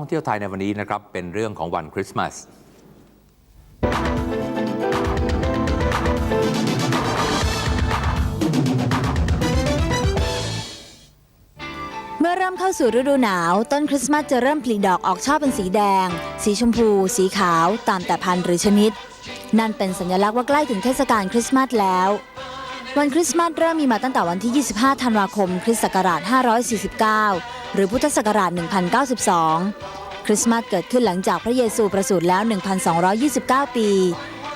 ท่องเที่ยวไทยในวันนี้นะครับ เป็นเรื่องของวันคริสต์มาส เมื่อเริ่มเข้าสู่ฤดูหนาว ต้นคริสต์มาสจะเริ่มผลิดอกออกช่อเป็นสีแดง สีชมพู สีขาว ตามแต่พันธุ์หรือชนิด นั่นเป็นสัญลักษณ์ว่าใกล้ถึงเทศกาลคริสต์มาสแล้ว วันคริสต์มาสเริ่มมีมาตั้งแต่วันที่ 25 ธันวาคม คริสต์ศักราช 549 หรือพุทธศักราช 1092 คริสต์มาสเกิดขึ้นหลังจากพระเยซูประสูติแล้ว 1,229 ปี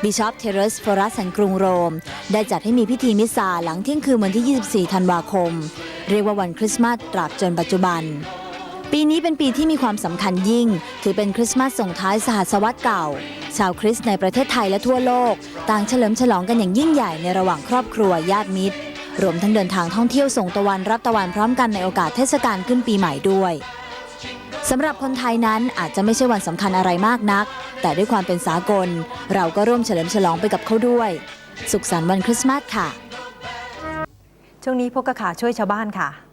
บิชอปเทเรสฟอรัสแห่งกรุงโรม ได้จัดให้มีพิธีมิสซาหลังเที่ยงคืนวันที่ 24 ธันวาคม เรียกว่าวันคริสต์มาสตราบจนปัจจุบัน ปีนี้เป็นปีที่มีความสำคัญยิ่ง ถือเป็นคริสต์มาสส่งท้ายสหัสวรรษเก่า ชาวคริสต์ในประเทศไทยและทั่วโลก ต่างเฉลิมฉลองกันอย่างยิ่งใหญ่ในระหว่างครอบครัวญาติมิตร รวมทั้งเดินทางท่องเที่ยวส่งตะวันรับตะวันพร้อมกันในโอกาสเทศกาลขึ้นปีใหม่ด้วยสำหรับคนไทยนั้นอาจจะไม่ใช่วันสำคัญอะไรมากนัก แต่ด้วยความเป็นสากล เราก็ร่วมเฉลิมฉลองไปกับเขาด้วย สุขสันต์วันคริสต์มาสค่ะ ช่วงนี้พบกับข่าวช่วยชาวบ้านค่ะ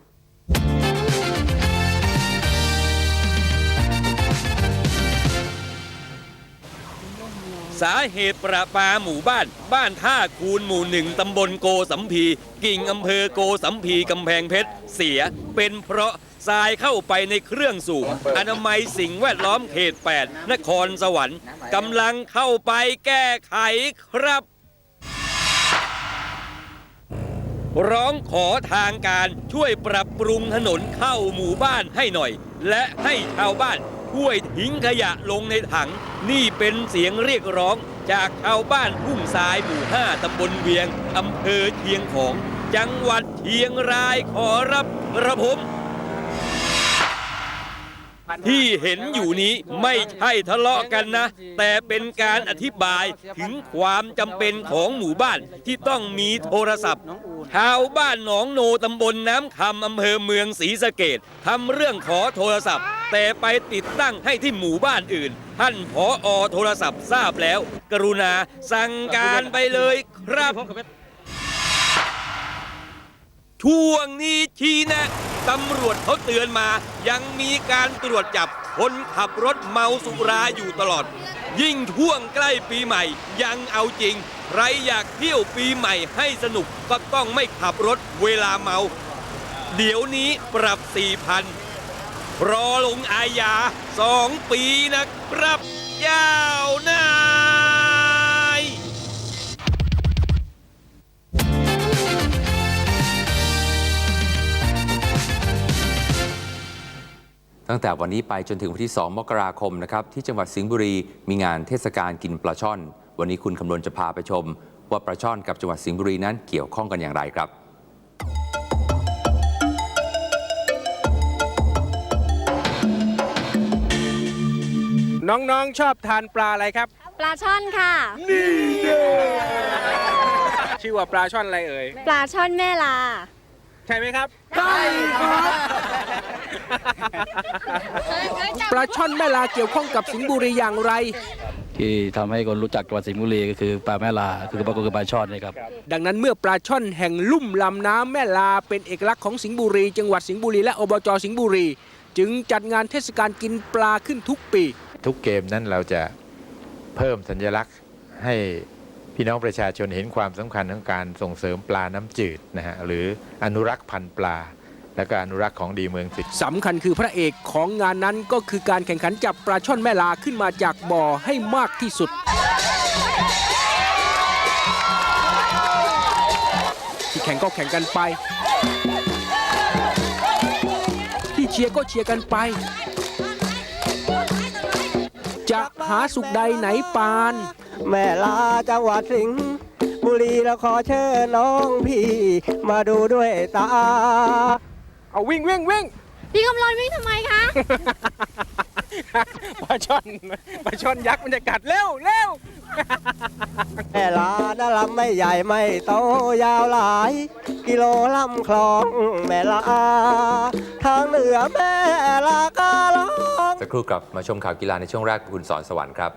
สาเหตุประปาหมู่บ้าน บ้านท่าคูนหมู่หนึ่งตำบลโกสัมพี กิ่งอำเภอโกสัมพีกำแพงเพชรเสียเป็นเพราะทรายเข้าไปในเครื่องสูบอนามัยสิ่งแวดล้อมเขต 8 นครสวรรค์กำลังเข้าไปแก้ไขครับ ร้องขอทางการช่วยปรับปรุงถนนเข้าหมู่บ้านให้หน่อย และให้ชาวบ้าน ช่วยทิ้งขยะลงในถัง นี่เป็นเสียงเรียกร้อง จากชาวบ้านทุ่งทรายหมู่ 5 ตำบลเวียง อำเภอเชียงของ จังหวัดเชียงรายขอรับระผม ที่เห็นอยู่นี้ไม่ใช่ทะเลาะกันนะ แต่เป็นการอธิบายถึงความจำเป็นของหมู่บ้านที่ต้องมีโทรศัพท์ชาวบ้านหนองโนตำบลน้ำคำอำเภอเมืองศรีสะเกดทำเรื่องขอโทรศัพท์ แต่ไปติดตั้งให้ที่หมู่บ้านอื่น ท่านผออโทรศัพท์ทราบแล้ว กรุณาสั่งการไปเลยครับช่วงนี้ชี้แนะ ตำรวจเขาเตือนมา ยังมีการตรวจจับคนขับรถเมาสุราอยู่ตลอด ยิ่งช่วงใกล้ปีใหม่ ยังเอาจริง ใครอยากเที่ยวปีใหม่ให้สนุกก็ต้องไม่ขับรถเวลาเมา เดี๋ยวนี้ปรับ4,000รอลงอาญาสองปีนะครับย่า ตั้งแต่วันนี้ไปจนถึงวันที่ 2 มกราคมนะครับที่จังหวัดสิงห์บุรีมีงานเทศกาลกินปลาช่อน วันนี้คุณคำนวณจะพาไปชม ว่าปลาช่อนกับจังหวัดสิงห์บุรีนั้นเกี่ยวข้องกันอย่างไรครับน้องๆ ชอบทานปลาอะไรครับ ปลาช่อนค่ะชื่อว่าปลาช่อนอะไรเอ่ย ปลาช่อนแม่ลา ใช่ไหมครับ ใช่ครับปลาช่อนแม่ลาเกี่ยวข้องกับสิงห์บุรีอย่างไร ที่ทำให้คนรู้จักจังหวัดสิงห์บุรีก็คือปลาแม่ลาคือปลาคือปลาช่อนนะครับ ดังนั้นเมื่อปลาช่อนแห่งลุ่มลำน้ำแม่ลาเป็นเอกลักษณ์ของสิงห์บุรี จังหวัดสิงห์บุรีและอบจสิงห์บุรี จึงจัดงานเทศกาลกินปลาขึ้นทุกปี ทุกเกมนั้นเราจะเพิ่มสัญลักษณ์ให้ พี่น้องประชาชนเห็นความสำคัญของการส่งเสริมปลาน้ำจืดนะฮะหรืออนุรักษ์พันธุ์ปลา และก็อนุรักษ์ของดีเมืองสิงห์สำคัญคือพระเอกของงานนั้นก็คือการแข่งขันจับปลาช่อนแม่ลาขึ้นมาจากบ่อให้มากที่สุดที่แข่งก็แข่งกันไป ที่เชียร์ก็เชียร์กันไปจะหาสุขใดไหนปาน แม่ลาจังหวัดสิงห์บุรีแล้วขอเชิญน้องพี่ มาดูด้วยตา เอาวิ่งวิ่งวิ่ง พี่กำลังวิ่งทำไมคะ ปลาช่อนปลาช่อนยักษ์มันจะกัดเร็วเร็วแม่ลานะลำไม่ใหญ่ไม่โตยาวหลาย กิโลลำคลองแม่ลา ทางเหนือแม่ลากาลอง สักครู่กลับมาชมข่าวกีฬาในช่วงแรกกับคุณสอนสวรรค์ครับ